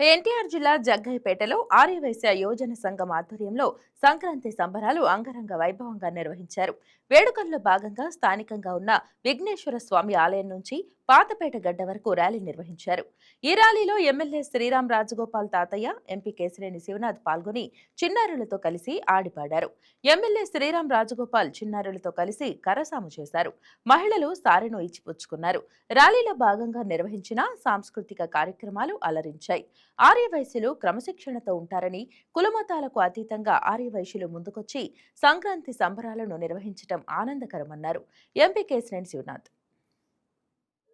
ఎన్టీఆర్ జిల్లా జగ్గయ్యపేటలో ఆర్యవైశ్య యోజన సంఘం ఆధ్వర్యంలో సంక్రాంతి సంబరాలు అంగరంగ వైభవంగా నిర్వహించారు. వేడుకల్లో భాగంగా స్థానికంగా ఉన్న విఘ్నేశ్వర స్వామి ఆలయం నుంచి పాతపేట గడ్డ వరకు ర్యాలీ నిర్వహించారు. ఈ ర్యాలీలో ఎమ్మెల్యే శ్రీరామ్ రాజగోపాల్ తాతయ్య ఎంపీ కేశినేని శివనాథ్ పాల్గొని చిన్నారులతో కలిసి ఆడిపాడారు. ఎమ్మెల్యే శ్రీరామ్ రాజగోపాల్ చిన్నారులతో కలిసి కరసాము చేశారు. మహిళలు సారెను ఇచ్చిపుచ్చుకున్నారు. ర్యాలీలో భాగంగా నిర్వహించిన సాంస్కృతిక కార్యక్రమాలు అలరించాయి. ఆర్యవైశ్యులు క్రమశిక్షణతో ఉంటారని కులమతాలకు అతీతంగా ఆర్యవైశ్యులు ముందుకొచ్చి సంక్రాంతి సంబరాలను నిర్వహించడం ఆనందకరమన్నారు. ఎంపీ కేశినేని శివనాథ్.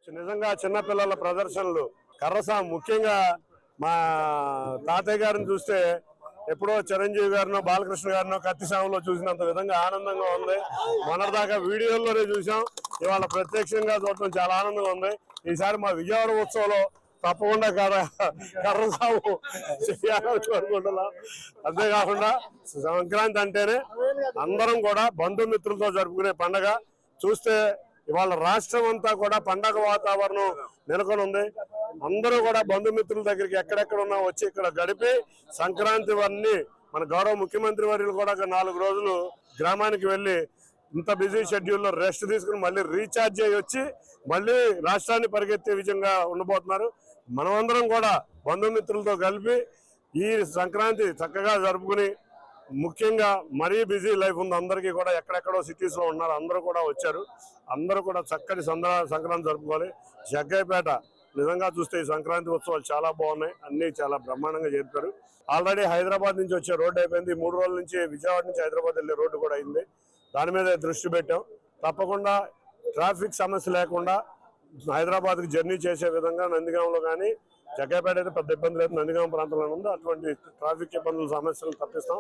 నిజంగా చిన్నపిల్లల ప్రదర్శనలు కర్రసా ముఖ్యంగా మా తాతయ్య గారిని చూస్తే ఎప్పుడో చిరంజీవి గారినో బాలకృష్ణ గారినో కత్తిసాములో చూసినంత విధంగా ఆనందంగా ఉంది. మొన్నటిదాకా వీడియోల్లోనే చూసాం ఇవాళ ప్రత్యక్షంగా చూడటం చాలా ఆనందంగా ఉంది. ఈసారి మా విజయవాడ ఉత్సవంలో తప్పకుండా కర్ర కర్రసాము చేయాలని కోరుకుంటున్నాం. అంతేకాకుండా సంక్రాంతి అంటేనే అందరం కూడా బంధుమిత్రులతో జరుపుకునే పండగ. చూస్తే ఇవాళ రాష్ట్రం అంతా కూడా పండగ వాతావరణం నెలకొని ఉంది అందరూ కూడా బంధుమిత్రుల దగ్గరికి ఎక్కడెక్కడ ఉన్నా వచ్చి ఇక్కడ గడిపి సంక్రాంతి వారిని మన గౌరవ ముఖ్యమంత్రి వర్యులు కూడా నాలుగు రోజులు గ్రామానికి వెళ్ళి ఇంత బిజీ షెడ్యూల్లో రెస్ట్ తీసుకుని మళ్ళీ రీఛార్జ్ అయ్యి వచ్చి మళ్ళీ రాష్ట్రాన్ని పరిగెత్తే విధంగా ఉండబోతున్నారు. మనమందరం కూడా బంధుమిత్రులతో కలిపి ఈ సంక్రాంతి చక్కగా జరుపుకుని ముఖ్యంగా మరీ బిజీ లైఫ్ ఉంది. అందరికీ కూడా ఎక్కడెక్కడో సిటీస్లో ఉన్నారు. అందరూ కూడా వచ్చారు. అందరూ కూడా చక్కటి సంద సంక్రాంతి జరుపుకోవాలి. జగ్గైపేట నిజంగా చూస్తే ఈ సంక్రాంతి ఉత్సవాలు చాలా బాగున్నాయి. అన్ని చాలా బ్రహ్మాండంగా జరిపారు. ఆల్రెడీ హైదరాబాద్ నుంచి వచ్చే రోడ్డు అయిపోయింది. మూడు రోజుల నుంచి విజయవాడ నుంచి హైదరాబాద్ వెళ్ళే రోడ్డు కూడా అయింది. దాని మీద దృష్టి పెట్టాం. తప్పకుండా ట్రాఫిక్ సమస్య లేకుండా హైదరాబాద్కి జర్నీ చేసే విధంగా నందిగాంలో కానీ జగ్గైపేట అయితే పెద్ద ఇబ్బంది లేదు నందిగాం ప్రాంతంలో ఉంది అటువంటి ట్రాఫిక్ ఇబ్బందుల సమస్యలు తప్పిస్తాం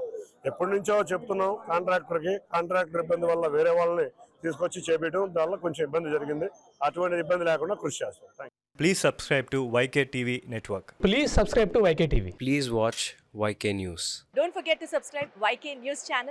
ఎప్పటి నుంచో చెప్తున్నాం కాంట్రాక్టర్కి కాంట్రాక్టర్ ఇబ్బంది వల్ల వేరే వాళ్ళని తీసుకొచ్చి చేపించడం దానివల్ల కొంచెం ఇబ్బంది జరిగింది అటువంటి ఇబ్బంది లేకుండా కృషి చేస్తాం thank you. Please subscribe to YKTV Network. Please subscribe to YK TV. Please watch YK News. Don't forget to subscribe YK News channel